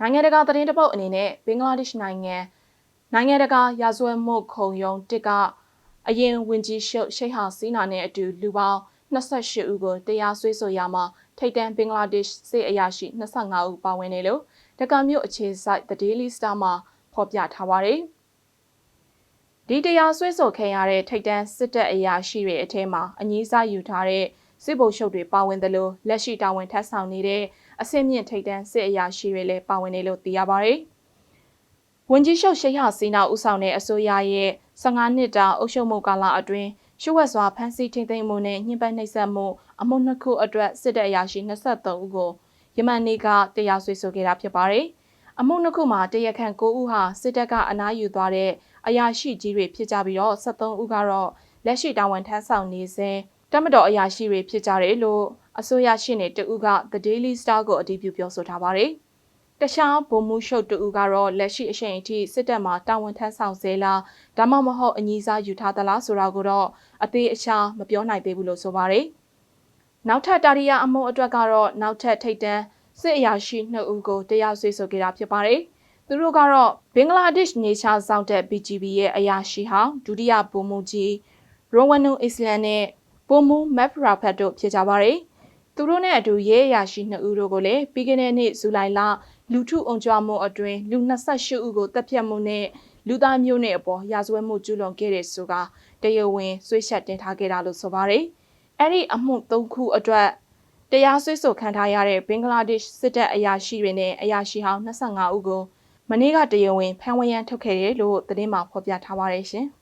နိုင်ငံတကာသတင်းတပုတ်အနေနဲ့ဘင်္ဂလားဒေ့ရှ်နိုင်ငံနိုင်ငံတကာရာဇဝတ်မှုခုံရုံးတစ်ကအရင်ဝင်ကြီးရှုပ်ရှိတ်ဟာစီနာနဲ့အတူလူပေါင်း28ဦးကိုတရားစွဲဆိုရမှာထိတ်တန့်ဘင်္ဂလားဒေ့ရှ်စစ်အရာရှိ25ဦးပါဝင်တယ်လို့တက္ကသိုလ်အခြေစိုက် The Daily Star မှာဖော်ပြထားပါတယ်။ဒီတရားစွဲဆိုခံရတဲ့ထိတ်တန့်စစ်တပ်အရာရှိတွေအထက်မှာအငြိစားယူထားတဲ့ စစ်ဗိုလ်ချုပ်တွေပါဝင်တယ်လို့လက်ရှိတာဝန်ထမ်းဆောင်နေတဲ့အဆင့်မြင့်ထိပ်တန်းစစ်အရာရှိတွေလည်းပါဝင်နေလို့သိရပါတယ်။ဝန်ကြီးချုပ်ရှိဟာစီနာဦးဆောင်တဲ့အစိုးရရဲ့15နှစ်တာအုပ်ချုပ်မှုကာလအတွင်းရှုဝက်စွာဖမ်းဆီးထိန်းသိမ်းမှုနဲ့ညှဉ်းပန်းနှိပ်စက်မှုအမှုနှစ်ခုအတွက်စစ်တပ်အရာရှိ23ဦးကိုယမန်နေ့ကတရားစွဲဆိုခဲ့တာဖြစ်ပါတယ်။အမှုနှစ်ခုမှာတရားခံ9ဦးဟာစစ်တပ်ကအနားယူသွားတဲ့အရာရှိကြီးတွေဖြစ်ကြပြီးတော့73ဦးကတော့လက်ရှိတာဝန်ထမ်းဆောင်နေစဉ် တမတော်အရာရှိတွေဖြစ်ကြတယ်လို့အစိုးရရှင်းနေတဦးက The Daily Star ကိုအတည်ပြုပြောဆိုထားပါတယ်။တခြားဗိုလ်မှူးရှုပ်တဦးကတော့လက်ရှိအချိန်အထိစစ်တပ်မှတာဝန်ထမ်းဆောင်စေလားဒါမှမဟုတ်အငြီးစားယူထားသလားဆိုတာကိုတော့အသေးအချာမပြောနိုင်သေးဘူးလို့ဆိုပါတယ်။နောက်ထပ်တာရီယာအမုံအတွက်ကတော့နောက်ထပ်ထိတ်တန်းစစ်အရာရှိ2ဦးကိုတရားစွဲဆိုခဲ့တာဖြစ်ပါတယ်။သူတို့ကတော့ဘင်္ဂလားဒေ့ရှ်နေချာဆောင်တဲ့ BGB ရဲ့အရာရှိဟောင်းဒုတိယဗိုလ်မှူးကြီးရိုဝနူအစ္စလန်နဲ့ ဗိုလ်မှူးမက်ဖရာဖတ်တို့ဖြစ်ကြပါတယ်။သူတို့နဲ့အတူရဲအရာရှိ2ဦးတို့ကိုလည်းပြီးခဲ့တဲ့နှစ်ဇူလိုင်လလူထုအုံကြွမှုအတွင်းလူ28ဦးကိုတပ်ဖြတ်မှုနဲ့လူသားမျိုးနဲ့အပေါ်ရာဇဝတ်မှုကျူးလွန်ခဲ့တဲ့ဆိုကတရားဝင်ဆွေးချက်တင်ထားခဲ့တာလို့ဆိုပါတယ်။အဲ့ဒီအမှု၃ခုအတွက်တရားစွဲဆိုခံထားရတဲ့ဘင်္ဂလားဒေ့ရှ်စစ်တပ်အရာရှိတွေနဲ့အရာရှိဟောင်း25ဦးကိုမနေ့ကတရားဝင်ဖမ်းဝရမ်းထုတ်ခဲ့တယ်လို့သတင်းမှာဖော်ပြထားပါတယ်ရှင်။